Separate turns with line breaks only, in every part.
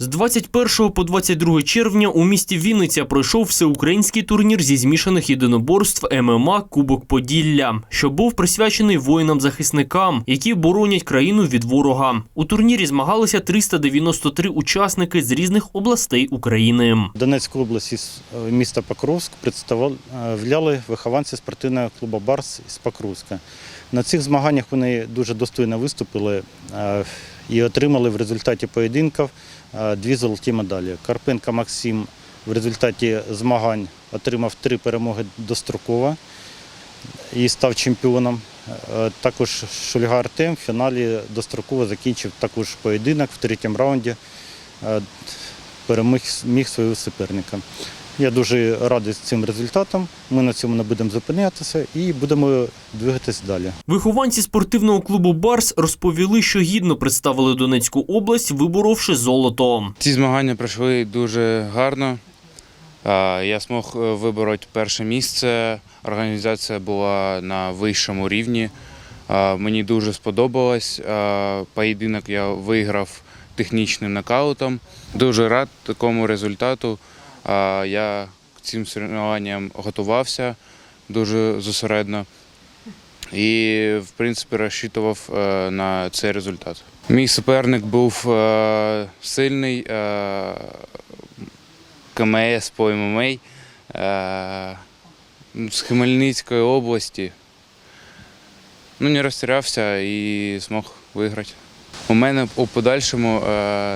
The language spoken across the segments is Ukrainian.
З 21 по 22 червня у місті Вінниця пройшов всеукраїнський турнір зі змішаних єдиноборств ММА Кубок Поділля, що був присвячений воїнам-захисникам, які боронять країну від ворога. У турнірі змагалися 393 учасники з різних областей України.
Донецьку область із е, міста Покровськ представляли вихованці спортивного клубу Барс із Покровська. На цих змаганнях вони дуже достойно виступили е, і отримали в результаті поєдинків е, дві золоті медалі. Карпенко Максим в результаті змагань отримав три перемоги достроково і став чемпіоном. Е, Також Шульга Артем в фіналі достроково закінчив також поєдинок в третьому раунді. е, переміг міг свого суперника. Я дуже радий з цим результатом. Ми на цьому не будемо зупинятися і будемо двигатись далі.
Вихованці спортивного клубу Барс розповіли, що гідно представили Донецьку область, виборовши золото.
Ці змагання пройшли дуже гарно. Я змог е, вибороти перше місце. Організація була на вищому рівні. Мені дуже сподобалось. Поєдинок я виграв технічним нокаутом. Дуже рад такому результату. Я к цим соревнованням готувався дуже зосередно і, в принципі, розчитував е, на цей результат. Мій суперник був е, сильний, е, КМС по ММА з Хмельницької області. Ну, не розтірявся і змог виграти. У мене у подальшому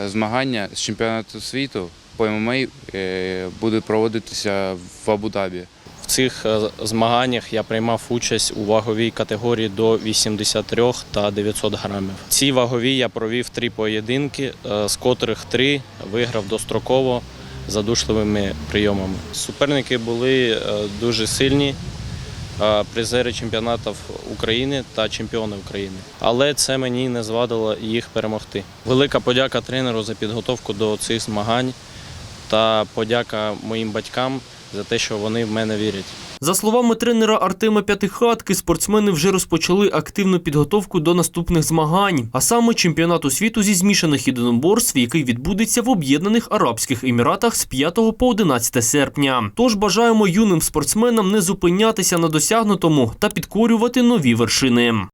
змагання з чемпіонату світу по ММА е, буде проводитися в Абу-Дабі.
В цих е, змаганнях я приймав участь у ваговій категорії до 83 та 900 грамів. В цій ваговій я провів три поєдинки, е, з котрих три виграв достроково задушливими прийомами. Суперники були дуже сильні. Призери чемпіонатів України та чемпіони України, але це мені не звадило їх перемогти. Велика подяка тренеру за підготовку до цих змагань та подяка моїм батькам за те, що вони в мене вірять.
За словами тренера Артема П'ятихатки, спортсмени вже розпочали активну підготовку до наступних змагань, а саме чемпіонату світу зі змішаних єдиноборств, який відбудеться в Об'єднаних Арабських Еміратах з 5 по 11 серпня. Тож бажаємо юним спортсменам не зупинятися на досягнутому та підкорювати нові вершини.